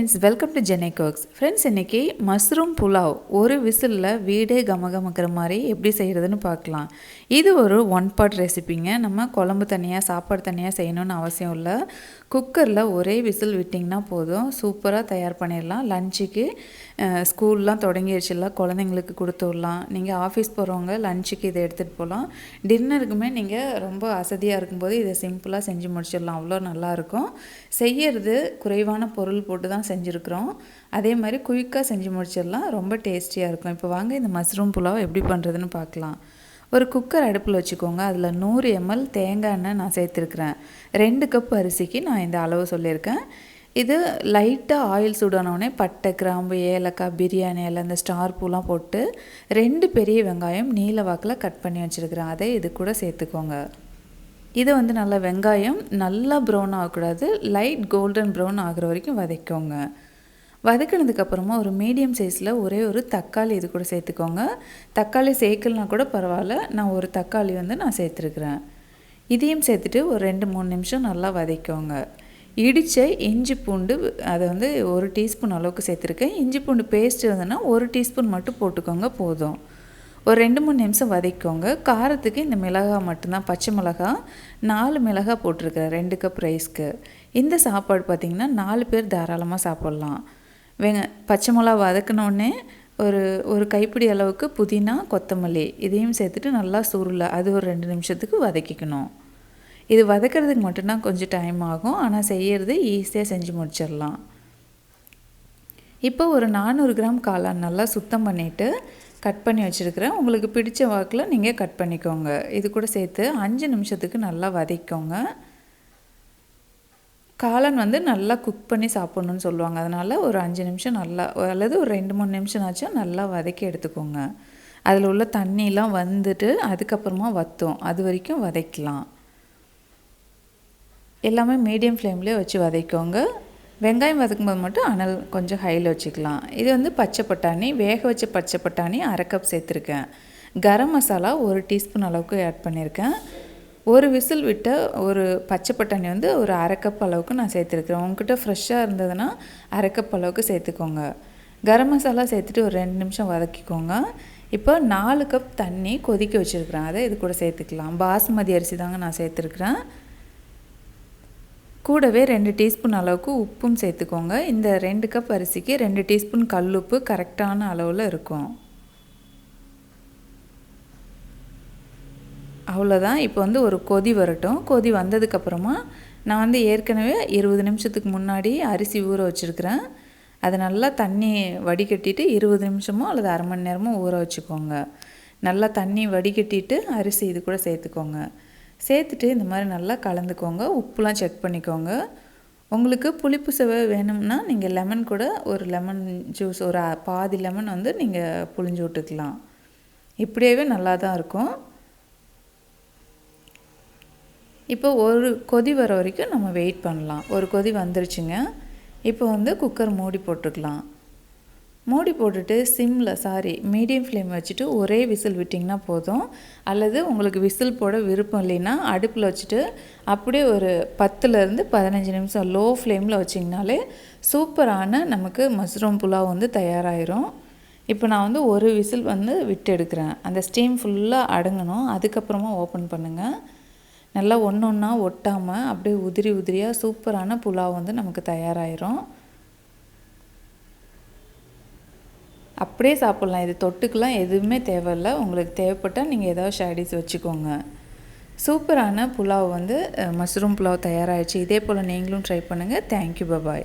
Friends welcome to ஜெனை கோக்ஸ் friends இன்றைக்கி மஷ்ரூம் புலாவ் ஒரு விசிலில் வீடே கமகமக்கிற மாதிரி எப்படி செய்கிறதுன்னு பார்க்கலாம். இது ஒரு ஒன் பார்ட் ரெசிபிங்க நம்ம குழம்பு தனியாக சாப்பாடு தனியாக செய்யணும்னு அவசியம் இல்லை. குக்கரில் ஒரே விசில் விட்டிங்கன்னா போதும். சூப்பராக தயார் பண்ணிடலாம். லஞ்சுக்கு ஸ்கூல்லாம் தொடங்கிடுச்சுல குழந்தைங்களுக்கு கொடுத்து விடலாம். நீங்கள் ஆஃபீஸ் போகிறவங்க லஞ்சுக்கு இதை எடுத்துகிட்டு போகலாம். டின்னருக்குமே நீங்கள் ரொம்ப அசதியாக இருக்கும்போது இதை சிம்பிளாக செஞ்சு முடிச்சிடலாம். அவ்வளோ நல்லாயிருக்கும் செய்யறது குறைவான பொருள் போட்டு தான் செஞ்சுருக்குறோம். அதே மாதிரி குயிக்காக செஞ்சு முடிச்சிடலாம். ரொம்ப டேஸ்டியாக இருக்கும். இப்போ வாங்க இந்த மஷ்ரூம் புலாவ் எப்படி பண்ணுறதுன்னு பார்க்கலாம். ஒரு குக்கர் அடுப்பில் வச்சுக்கோங்க. அதில் நூறு எம்எல் தேங்காய் எண்ணெய் நான் சேர்த்துருக்குறேன். ரெண்டு கப் அரிசிக்கு நான் இந்த அளவு சொல்லியிருக்கேன். இது லைட்டாக ஆயில் சுடனோடனே பட்டை கிராம்பு ஏலக்காய் பிரியாணி எல்லாம் இந்த ஸ்டார் பூலாம் போட்டு ரெண்டு பெரிய வெங்காயம் நீல வாக்கில் கட் பண்ணி வச்சுருக்குறேன். அதை இது கூட சேர்த்துக்கோங்க. இது வந்து நல்லா வெங்காயம் நல்லா ப்ரௌன் ஆகக்கூடாது. லைட் கோல்டன் ப்ரௌன் ஆகிற வரைக்கும் வதக்கோங்க வதக்கினதுக்கப்புறமா ஒரு மீடியம் சைஸில் ஒரே ஒரு தக்காளி இது கூட சேர்த்துக்கோங்க. தக்காளி சேர்க்கலனா கூட பரவாயில்ல. நான் ஒரு தக்காளி வந்து நான் சேர்த்துருக்குறேன். இதையும் சேர்த்துட்டு ஒரு ரெண்டு மூணு நிமிஷம் நல்லா வதக்கோங்க இடித்த இஞ்சி பூண்டு அதை வந்து ஒரு டீஸ்பூன் அளவுக்கு சேர்த்துருக்கேன். இஞ்சி பூண்டு பேஸ்ட் இருந்ததுன்னா ஒரு டீஸ்பூன் மட்டும் போட்டுக்கோங்க போதும். ஒரு ரெண்டு மூணு நிமிஷம் வதக்கிக்கோங்க. காரத்துக்கு இந்த மிளகாய் மட்டும்தான் பச்சை மிளகா நாலு மிளகாய் போட்டிருக்கிறேன் ரெண்டு கப் ரைஸ்க்கு இந்த சாப்பாடு பார்த்திங்கன்னா நாலு பேர் தாராளமாக சாப்பிட்லாம். வெங்க பச்சை மிளகா வதக்கினோடனே ஒரு ஒரு கைப்பிடி அளவுக்கு புதினா கொத்தமல்லி இதையும் சேர்த்துட்டு நல்லா சுருளை அது ஒரு ரெண்டு நிமிஷத்துக்கு வதக்கிக்கணும். இது வதக்கிறதுக்கு மட்டும்தான் கொஞ்சம் டைம் ஆகும். ஆனால் செய்கிறது ஈஸியாக செஞ்சு முடிச்சிடலாம். இப்போ ஒரு நானூறு கிராம் காளான் நல்லா சுத்தம் பண்ணிவிட்டு கட் பண்ணி வச்சுருக்கிறேன். உங்களுக்கு பிடிச்ச வாக்கில் நீங்கள் கட் பண்ணிக்கோங்க. இது கூட சேர்த்து அஞ்சு நிமிஷத்துக்கு நல்லா வதக்கிக்கோங்க. காளான் வந்து நல்லா குக் பண்ணி சாப்பிட்ணுன்னு சொல்லுவாங்க. அதனால் ஒரு அஞ்சு நிமிஷம் நல்லா அல்லது ஒரு ரெண்டு மூணு நிமிஷம்னாச்சும் நல்லா வதக்கி எடுத்துக்கோங்க. அதில் உள்ள தண்ணியெலாம் வந்துட்டு அதுக்கப்புறமா வற்றும் அது வரைக்கும் வதக்கலாம். எல்லாமே மீடியம் ஃப்ளேம்லேயே வச்சு வதக்கோங்க வெங்காயம் வதக்கும்போது மட்டும் அனல் கொஞ்சம் ஹையில் வச்சுக்கலாம். இது வந்து பச்சை பட்டாணி வேக வச்ச பச்சை பட்டாணி அரை கப் சேர்த்துருக்கேன். கரம் மசாலா ஒரு டீஸ்பூன் அளவுக்கு ஆட் பண்ணியிருக்கேன் ஒரு விசில் விட்ட ஒரு பச்சை பட்டாணி வந்து ஒரு அரை கப் அளவுக்கு நான் சேர்த்துருக்குறேன். உங்ககிட்ட ஃப்ரெஷ்ஷாக இருந்ததுன்னா அரை கப் அளவுக்கு சேர்த்துக்கோங்க. கரம் மசாலா சேர்த்துட்டு ஒரு ரெண்டு நிமிஷம் வதக்கிக்கோங்க. இப்போ நாலு கப் தண்ணி கொதிக்க வச்சுருக்குறேன். அதை இது கூட சேர்த்துக்கலாம். பாஸ்மதி அரிசி தாங்க நான் சேர்த்துருக்குறேன். கூடவே ரெண்டு டீஸ்பூன் அளவுக்கு உப்பும் சேர்த்துக்கோங்க. இந்த ரெண்டு கப் அரிசிக்கு ரெண்டு டீஸ்பூன் கல்லுப்பு கரெக்டான அளவில் இருக்கும். அவ்வளோதான் இப்போ வந்து ஒரு கொதி வரட்டும். கொதி வந்ததுக்கப்புறமா நான் வந்து ஏற்கனவே இருபது நிமிஷத்துக்கு முன்னாடி அரிசி ஊற வச்சுருக்கிறேன். அதை நல்லா தண்ணி வடிகட்டிட்டு இருபது நிமிஷமோ அல்லது அரை மணி நேரமோ ஊற வச்சுக்கோங்க. நல்லா தண்ணி வடிகட்டிட்டு அரிசி இது கூட சேர்த்துக்கோங்க. சேர்த்துட்டு இந்த மாதிரி நல்லா கலந்துக்கோங்க. உப்புலாம் செக் பண்ணிக்கோங்க. உங்களுக்கு புளிப்பு சுவை வேணும்னா நீங்கள் லெமன் கூட ஒரு லெமன் ஜூஸ் ஒரு பாதி லெமன் வந்து நீங்கள் புளிஞ்சு விட்டுக்கலாம். இப்படியே நல்லா தான் இருக்கும். இப்போ ஒரு கொதி வர வரைக்கும் நம்ம வெயிட் பண்ணலாம். ஒரு கொதி வந்துருச்சுங்க. இப்போ வந்து குக்கர் மூடி போட்டுக்கலாம். மூடி போட்டுட்டு சிம்மில் சாரி மீடியம் ஃப்ளேம் வச்சுட்டு ஒரே விசில் விட்டிங்கன்னா போதும். அல்லது உங்களுக்கு விசில் போட விருப்பம் இல்லைன்னா அடுப்பில் வச்சுட்டு அப்படியே ஒரு பத்துலேருந்து பதினஞ்சு நிமிஷம் லோ ஃப்ளேமில் வச்சிங்கனாலே சூப்பரான நமக்கு மஷ்ரூம் புலாவ் வந்து தயாராகிரும் இப்போ நான் வந்து ஒரு விசில் வந்து விட்டு எடுக்கிறேன் அந்த ஸ்டீம் ஃபுல்லாக அடங்கணும். அதுக்கப்புறமா ஓப்பன் பண்ணுங்கள் நல்லா ஒன்று ஒன்றா ஒட்டாமல் அப்படியே உதிரி உதிரியாக சூப்பரான புலாவ் வந்து நமக்கு தயாராகிரும் அப்படியே சாப்பிட்லாம். இது தொட்டுக்கெலாம் எதுவுமே தேவையில்லை. உங்களுக்கு தேவைப்பட்டால் நீங்கள் ஏதாவது ஷேடிஸ் வச்சுக்கோங்க. சூப்பரான புலாவ் வந்து மஷ்ரூம் புலாவ் தயாராகிடுச்சு இதே போல் நீங்களும் ட்ரை பண்ணுங்கள் தேங்க்யூ பபாய்